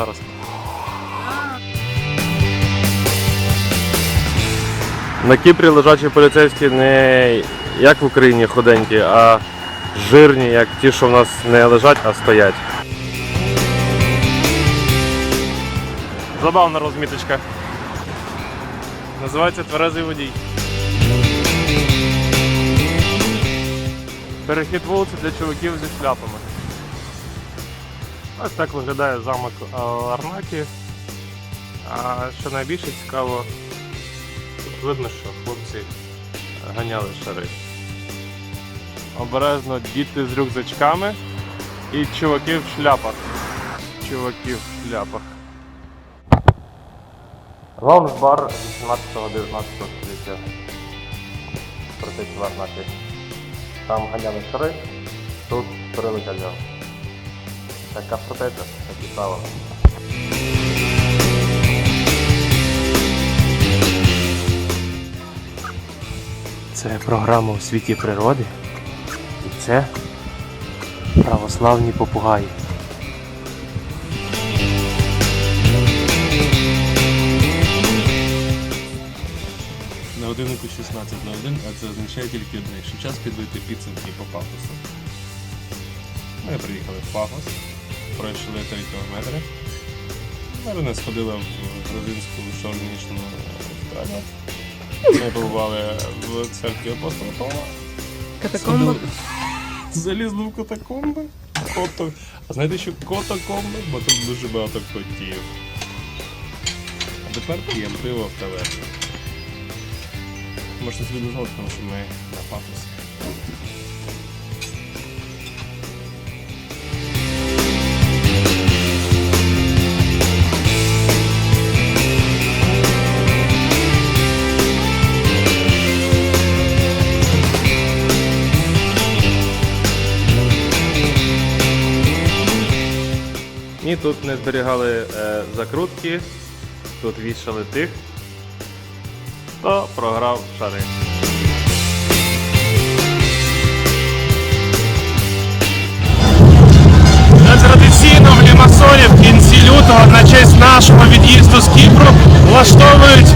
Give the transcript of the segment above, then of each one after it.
зараз. На Кіпрі лежачі поліцейські не як в Україні худенькі, а жирні, як ті, що в нас не лежать, а стоять. Забавна розміточка. Називається тверезий водій. Перехід вулиці для чоловіків зі шляпами. Ось так виглядає замок е, Ларнакі. А що найбільше цікаво, тут видно, що хлопці ганяли шари. Обережно діти з рюкзачками і чуваки в шляпах. Чуваки в шляпах. Лаунж-бар 18-19 століття. Проти Ларнакі. Там ганяли шари, тут кальян. Така фортеця, такі правила. Це програма у світі природи. І це православні попугаї. На годиннику 16 на 1, а це означає тільки одне, що час підбити підсумки по пафосу. Ми приїхали в Пафос, пройшли 3 кілометри. Марина сходила в грузинську шаурмічну страву. Ми побували в церкві апостола Павла. Катакомба. Залізли в катакомби. Кото... А знаєте, що котакомби? Бо тут дуже багато котів. А тепер п'ємо пиво в таверні. Можна собі дозволити, тому що ми на пафосі. І тут не зберігали е, закрутки, тут вішали тих, хто програв шари. Традиційно в Лімасолі в кінці лютого на честь нашого від'їзду з Кіпру влаштовують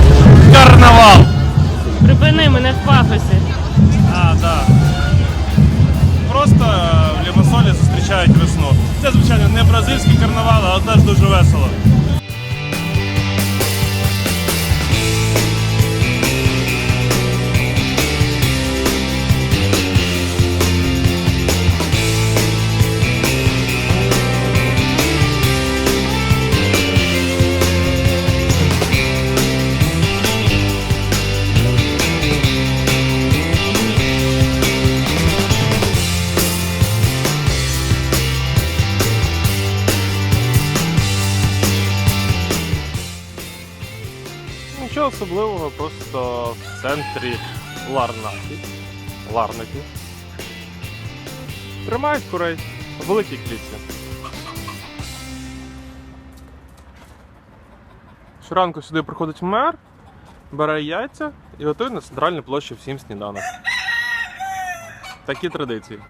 карнавал. Припини мене в пафосі. А, так. Просто дуже весело. Нічого особливого, просто в центрі Ларнаки. Ларнаки. Тримають курей в великій клітці. Щоранку сюди приходить мер, бере яйця і готує на центральній площі всім сніданок. Такі традиції.